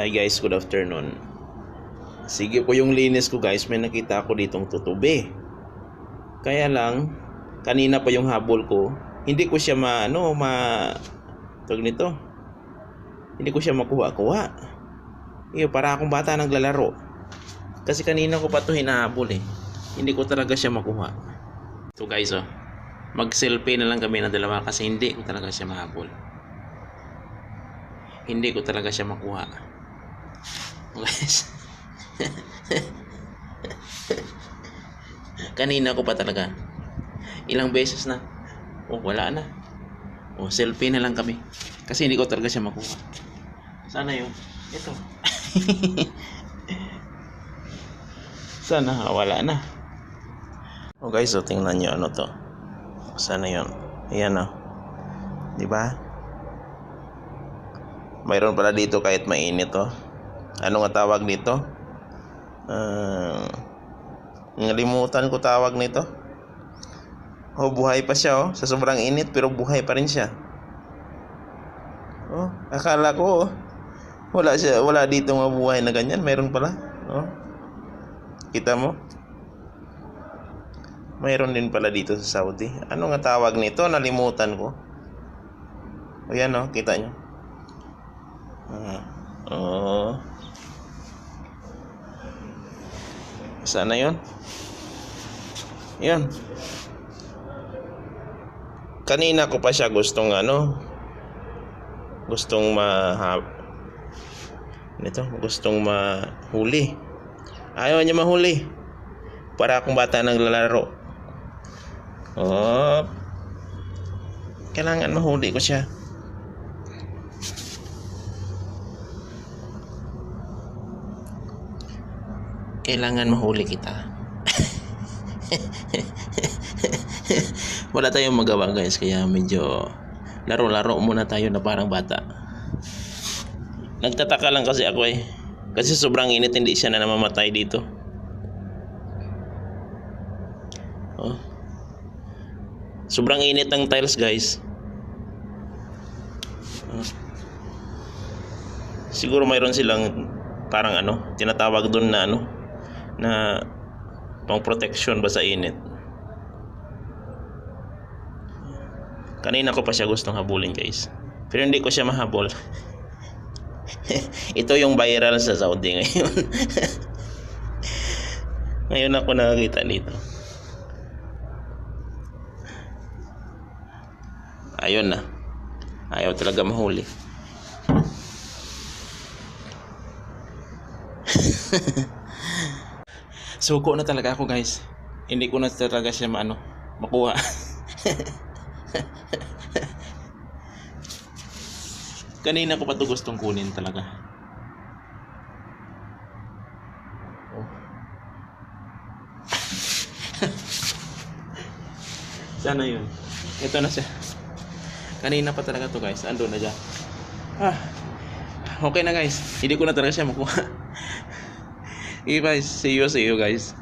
Hi guys, good afternoon. Sige po yung linis ko guys, may nakita ako ditong tutubi. Kaya lang, kanina pa yung habol ko, hindi ko siya ma, ano, ma, tawag nito, hindi ko siya makuha-kuha. Iyo, para akong bata naglalaro. Kasi kanina ko pa to hinahabol eh. Hindi ko talaga siya makuha. So guys, oh, mag-selfie na lang kami na dalawa kasi hindi ko talaga siya mahabol. Hindi ko talaga siya makuha. Guys. Kanina ko pa talaga. Ilang beses na. Oh, wala na. Oh, selfie na lang kami. Kasi hindi ko talaga siya makuha. Sana yun. Ito. Sana wala na. Oh guys, so tingnan nyo ano to. Sana yun. Ayan oh. Di ba? Mayroon pala dito kahit mainit oh. Ano nga tawag dito? Ah, ngalimutan ko tawag nito. Oh, buhay pa siya oh. Sa sobrang init pero buhay pa rin siya. Oh, akala ko oh. Wala siya, wala dito mga buhay na ganyan. Meron pala. Oh. Kita mo? Mayroon din pala dito sa Saudi. Ano nga tawag nito? Nalimutan ko. O yan oh, kita nyo. Ah, oh. Sana yon? Yan. Kanina ko pa siya gustong ano, gustong ma nito, gustong mahuli. Ayaw niya mahuli. Para akong bata naglalaro. Oh. Kailangan mahuli ko siya. Kailangan mahuli kita. Wala tayong magawa guys kaya medyo laro-laro muna tayo na parang bata. Nagtataka lang kasi ako eh. Kasi sobrang init hindi siya na namamatay dito. Oh. Sobrang init ng tiles guys. Oh. Siguro mayroon silang parang ano, tinatawag doon na ano, na pang protection ba sa init. Kanina ko pa siya gustong habulin guys. Pero hindi ko siya mahabol. Ito yung viral sa Saudi ngayon. ngayon ako nakakita nito. Ayun na. Ayaw talaga mahuli. Suko na talaga ako guys. Hindi ko na talaga siya maano, makuha. Kanina ko pa to gustong kunin talaga. Oh. Sana yun. Ito na siya. Kanina pa talaga to guys. Ando na siya. Ah. Okay na guys. Hindi ko na talaga siya makuha. Okay guys. See you, see you guys.